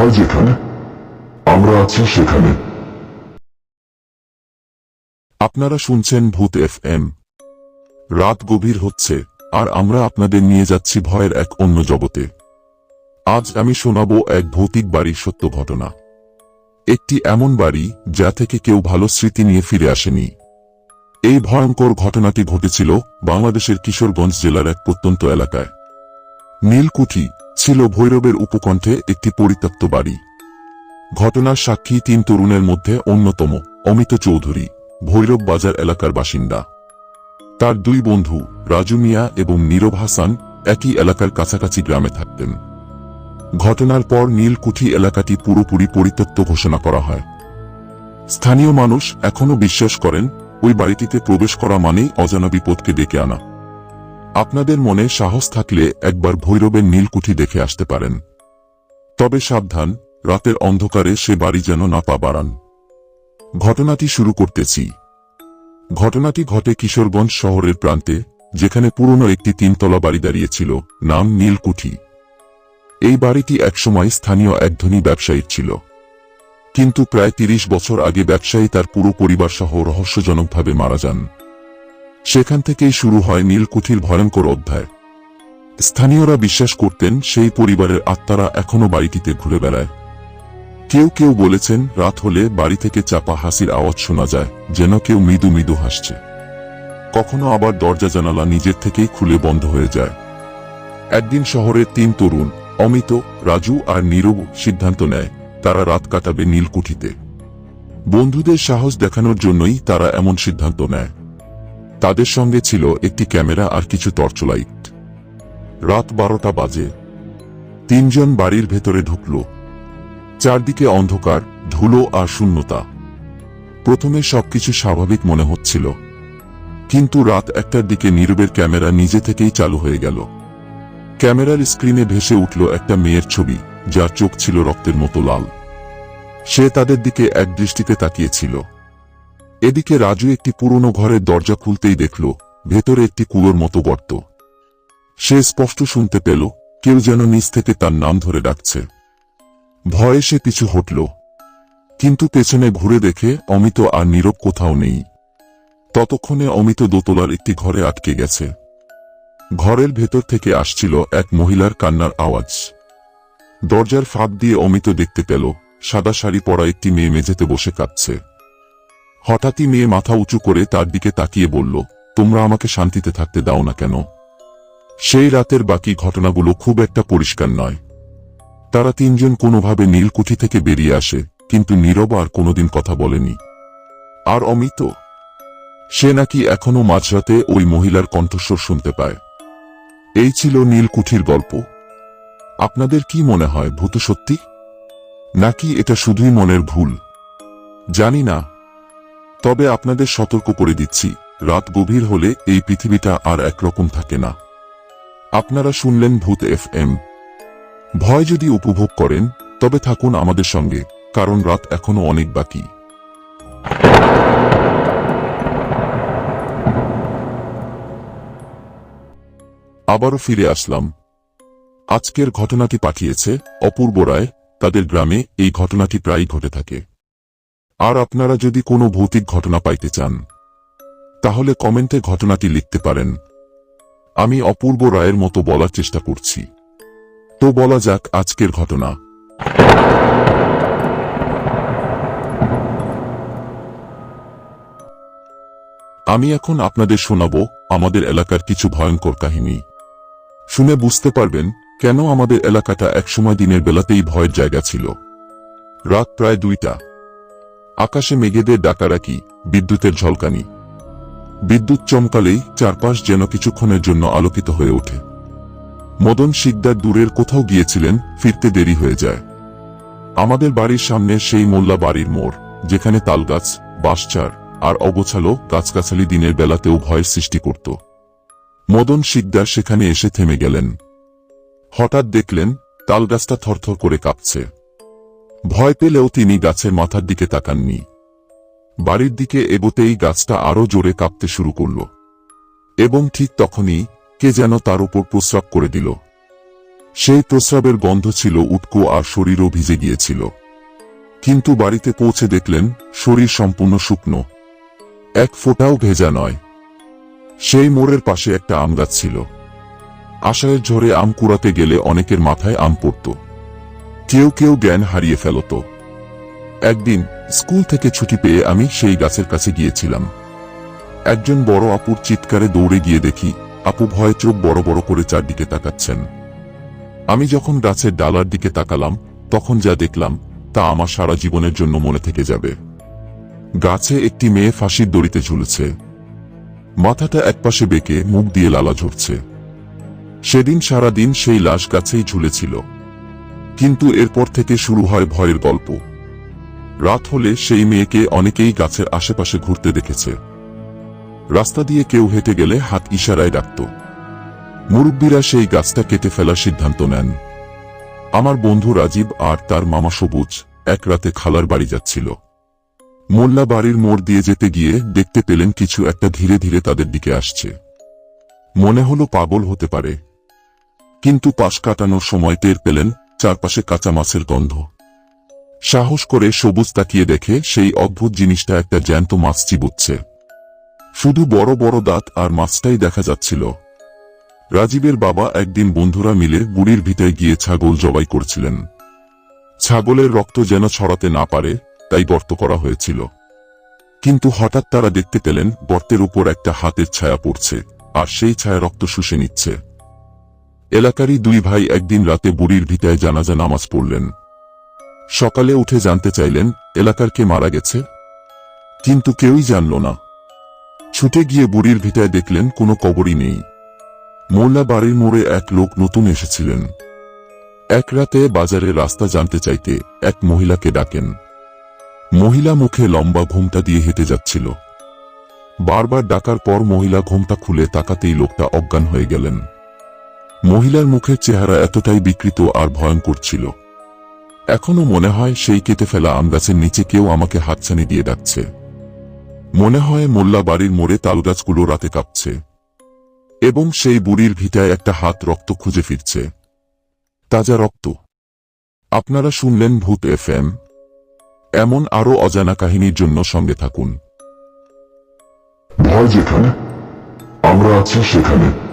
ভয় যেখানে, আমরা আছি সেখানে। আপনারা শুনছেন ভূত এফ এম রাত গভীর হচ্ছে, আর আমরা আপনাদের নিয়ে যাচ্ছি ভয়ের এক অন্য জগতে। আজ আমি শোনাব এক ভৌতিক বাড়ির সত্য ঘটনা। একটি এমন বাড়ি যা থেকে কেউ ভালো স্মৃতি নিয়ে ফিরে আসেনি। এই ভয়ঙ্কর ঘটনাটি ঘটেছিল বাংলাদেশের কিশোরগঞ্জ জেলার এক প্রত্যন্ত এলাকায়। নীলকুঠি ছিল ভৈরবের উপকণ্ঠে একটি পরিত্যক্ত বাড়ি। ঘটনার সাক্ষী তিন তরুণের মধ্যে অন্যতম, অমিত চৌধুরী, ভৈরব বাজার এলাকার বাসিন্দা। তার দুই বন্ধু, রাজু মিয়া এবং নীরব হাসান, একই এলাকার কাছাকাছি গ্রামে থাকতেন। ঘটনার পর নীলকুঠি এলাকাটি পুরোপুরি পরিত্যক্ত ঘোষণা করা হয়। স্থানীয় মানুষ এখনও বিশ্বাস করেন, ওই বাড়িটিতে প্রবেশ করা মানেই অজানা বিপদকে ডেকে আনা। আপনাদের মনে সাহস থাকলে একবার ভৈরবের নীলকুঠি দেখে আসতে পারেন। তবে সাবধান, রাতের অন্ধকারে সে বাড়ি যেন না পা বাড়ান। ঘটনাটি শুরু করতেছি। ঘটনাটি ঘটে কিশোরগঞ্জ শহরের প্রান্তে, যেখানে পুরনো একটি তিনতলা বাড়ি দাঁড়িয়েছিল, নাম নীলকুঠি। এই বাড়িটি একসময় স্থানীয় এক ধনী ব্যবসায়ীর ছিল। কিন্তু প্রায় তিরিশ বছর আগে ব্যবসায়ী তার পুরো পরিবার সহ রহস্যজনকভাবে মারা যান। সেখান থেকেই শুরু হয় নীলকুঠির ভয়ঙ্কর অধ্যায়। স্থানীয়রা বিশ্বাস করতেন সেই পরিবারের আত্মারা এখনও বাড়িটিতে ঘুরে বেড়ায়। কেউ কেউ বলেছেন, রাত হলে বাড়ি থেকে চাপা হাসির আওয়াজ শোনা যায়, যেন কেউ মৃদু মৃদু হাসছে। কখনো আবার দরজা জানালা নিজের থেকেই খুলে বন্ধ হয়ে যায়। একদিন শহরের তিন তরুণ, অমিত, রাজু আর নীরব সিদ্ধান্ত নেয়, তারা রাত কাটাবে নীলকুঠিতে। বন্ধুদের সাহস দেখানোর জন্যই তারা এমন সিদ্ধান্ত নেয়। তাদের সঙ্গে ছিল একটি ক্যামেরা আর কিছু টর্চলাইট। রাত বারোটা বাজে। তিনজন বাড়ির ভেতরে ঢুকল। চারদিকে অন্ধকার, ধুলো আর শূন্যতা। প্রথমে সবকিছু স্বাভাবিক মনে হচ্ছিল। কিন্তু রাত একটার দিকে নীরবের ক্যামেরা নিজে থেকেই চালু হয়ে গেল। ক্যামেরার স্ক্রিনে ভেসে উঠল একটা মেয়ের ছবি, যার চোখ ছিল রক্তের মতো লাল। সে তাদের দিকে এক দৃষ্টিতে তাকিয়েছিল। এদিকে রাজু একটি পুরনো ঘরের দরজা খুলতেই দেখল, ভেতরে একটি কুয়োর মতো গর্ত। সে স্পষ্ট শুনতে পেল, কেউ যেন নিচ থেকে তার নাম ধরে ডাকছে। ভয়ে সে পিছু হটল, কিন্তু পেছনে ঘুরে দেখে অমিত আর নীরব কোথাও নেই। ততক্ষণে অমিত দোতলার একটি ঘরে আটকে গেছে। ঘরের ভেতর থেকে আসছিল এক মহিলার কান্নার আওয়াজ। দরজার ফাঁক দিয়ে অমিত দেখতে পেল, সাদা শাড়ি পরা একটি মেয়ে মেঝেতে বসে কাঁদছে। হঠাৎই মেয়ে মাথা উঁচু করে তার দিকে তাকিয়ে বলল, তোমরা আমাকে শান্তিতে থাকতে দাও না কেন? সেই রাতের বাকি ঘটনাগুলো খুব একটা পরিষ্কার নয়। তারা তিনজন কোনোভাবে নীলকুঠি থেকে বেরিয়ে আসে, কিন্তু নীরব আর কোনোদিন কথা বলেনি। আর অমিত? সে নাকি এখনও মাঝরাতে ওই মহিলার কণ্ঠস্বর শুনতে পায়। এই ছিল নীলকুঠির গল্প। আপনাদের কি মনে হয়, ভূত সত্যি? নাকি এটা শুধুই মনের ভুল? জানি না। তবে আপনাদের সতর্ক করে দিচ্ছি, রাত গভীর হলে এই পৃথিবীটা আর একরকম থাকে না। আপনারা শুনলেন ভূত এফ এম ভয় যদি উপভোগ করেন, তবে থাকুন আমাদের সঙ্গে, কারণ রাত এখনও অনেক বাকি। আবারও ফিরে আসলাম। আজকের ঘটনাটি পাঠিয়েছে অপূর্ব রায়, তাদের গ্রামে এই ঘটনাটি প্রায়ই ঘটে থাকে। আর আপনারা যদি কোনো ভৌতিক ঘটনা পাইতে চান, তাহলে কমেন্টে ঘটনাটি লিখতে পারেন। আমি অপূর্ব রায়ের মতো বলার চেষ্টা করছি। তো বলা যাক আজকের ঘটনা। আমি এখন আপনাদের শোনাব আমাদের এলাকার কিছু ভয়ঙ্কর কাহিনী। শুনে বুঝতে পারবেন কেন আমাদের এলাকাটা একসময় দিনের বেলাতেই ভয়ের জায়গা ছিল। রাত প্রায় দুইটা। আকাশে মেঘেদের ডাকারাকি বিদ্যুতের ঝলকানি। বিদ্যুৎ চমকালেই চারপাশ যেন কিছুক্ষণের জন্য আলোকিত হয়ে ওঠে। মদন শিকদার দূরের কোথাও গিয়েছিলেন, ফিরতে দেরি হয়ে যায়। আমাদের বাড়ির সামনে সেই মোল্লা বাড়ির মোড়, যেখানে তালগাছ বাঁশচার আর অগোছালো গাছগাছালি দিনের বেলাতেও ভয়ের সৃষ্টি করত। মদন শিকদার সেখানে এসে থেমে গেলেন। হঠাৎ দেখলেন, তালগাছটা থরথর করে কাঁপছে। ভয় পেলেও তিনি গাছের মাথার দিকে তাকাননি। বাড়ির দিকে এগোতেই গাছটা আরও জোরে কাঁপতে শুরু করল। এবং ঠিক তখনই কে যেন তার উপর প্রস্রাব করে দিল। সেই প্রস্রাবের গন্ধ ছিল উটকো আর শরীরও ভিজে গিয়েছিল। কিন্তু বাড়িতে পৌঁছে দেখলেন শরীর সম্পূর্ণ শুকনো। এক ফোঁটাও ভেজা নয়। সেই মোড়ের পাশে একটা আম গাছ ছিল। আষাঢ়ের ঝড়ে আম কুড়াতে গেলে অনেকের মাথায় আম পড়ত। কেউ কেউ জ্ঞান হারিয়ে ফেলত। একদিন স্কুল থেকে ছুটি পেয়ে আমি সেই গাছের কাছে গিয়েছিলাম। একজন বড় আপুর চিৎকারে দৌড়ে গিয়ে দেখি, আপু ভয়ে চোখ বড় বড় করে চারদিকে তাকাচ্ছেন। আমি যখন গাছের ডালার দিকে তাকালাম, তখন যা দেখলাম, তা আমার সারা জীবনের জন্য মনে থেকে যাবে। গাছে একটি মেয়ে ফাঁসির দড়িতে ঝুলেছে। মাথাটা একপাশে বেঁকে মুখ দিয়ে লালা ঝরছে। সেদিন সারা দিন সেই লাশ গাছেই ঝুলেছিল। কিন্তু এরপর থেকে শুরু হয় ভয়ের গল্প। রাত হলে সেই মেয়েকে অনেকেই গাছের আশেপাশে ঘুরতে দেখেছে। রাস্তা দিয়ে কেউ হেঁটে গেলে হাত ইশারায় ডাকত। মুরব্বীরা সেই গাছটা কেটে ফেলার সিদ্ধান্ত নেন। আমার বন্ধু রাজীব আর তার মামা সবুজ এক রাতে খালার বাড়ি যাচ্ছিল। মোল্লা বাড়ির মোড় দিয়ে যেতে গিয়ে দেখতে পেলেন কিছু একটা ধীরে ধীরে তাদের দিকে আসছে। মনে হলো পাগল হতে পারে। কিন্তু পাশ কাটানোর সময় টের পেলেন চারপাশে কাঁচা মাছের গন্ধ। সাহস করে সবুজ তাকিয়ে দেখে সেই অদ্ভুত জিনিসটা একটা জ্যান্ত মাছ চিবুচ্ছে। শুধু বড় বড় দাঁত আর মাছটাই দেখা যাচ্ছিল। রাজীবের বাবা একদিন বন্ধুরা মিলে বুড়ির ভিটায় গিয়ে ছাগল জবাই করছিলেন। ছাগলের রক্ত যেন ছড়াতে না পারে, তাই গর্ত করা হয়েছিল। কিন্তু হঠাৎ তারা দেখতে পেলেন গর্তের উপর একটা হাতের ছায়া পড়ছে, আর সেই ছায়া রক্ত শুষে নিচ্ছে। এলাকারই দুই ভাই একদিন রাতে বুড়ির ভিটায় জানাজা নামাজ পড়লেন। সকালে উঠে জানতে চাইলেন, এলাকার কে মারা গেছে? কিন্তু কেউই জানল না। ছুটে গিয়ে বুড়ির ভিটায় দেখলেন, কোনো কবরই নেই। মোল্লা বাড়ির মোড়ে এক লোক নতুন এসেছিলেন। এক রাতে বাজারে রাস্তা জানতে চাইতে এক মহিলাকে ডাকেন। মহিলা মুখে লম্বা ঘোমটা দিয়ে হেঁটে যাচ্ছিল। বারবার ডাকার পর মহিলা ঘোমটা খুলে তাকাতেই লোকটা অজ্ঞান হয়ে গেলেন। মহিলার মুখের চেহারা এতটাই বিকৃত আর ভয়ঙ্কর ছিল। এখনও মনে হয় সেই কেটে ফেলা আম গাছের নিচে কেউ আমাকে হাতছানি দিয়ে ডাকছে। মনে হয় মোল্লা বাড়ির মোড়ে তালগাছগুলো রাতে কাঁপছে। এবং সেই বুড়ির ভিটায় একটা হাত রক্ত খুঁজে ফিরছে। তাজা রক্ত। আপনারা শুনলেন ভূত এফ এম এমন আরও অজানা কাহিনীর জন্য সঙ্গে থাকুন। ভয় যেখানে, আমরা আছি সেখানে।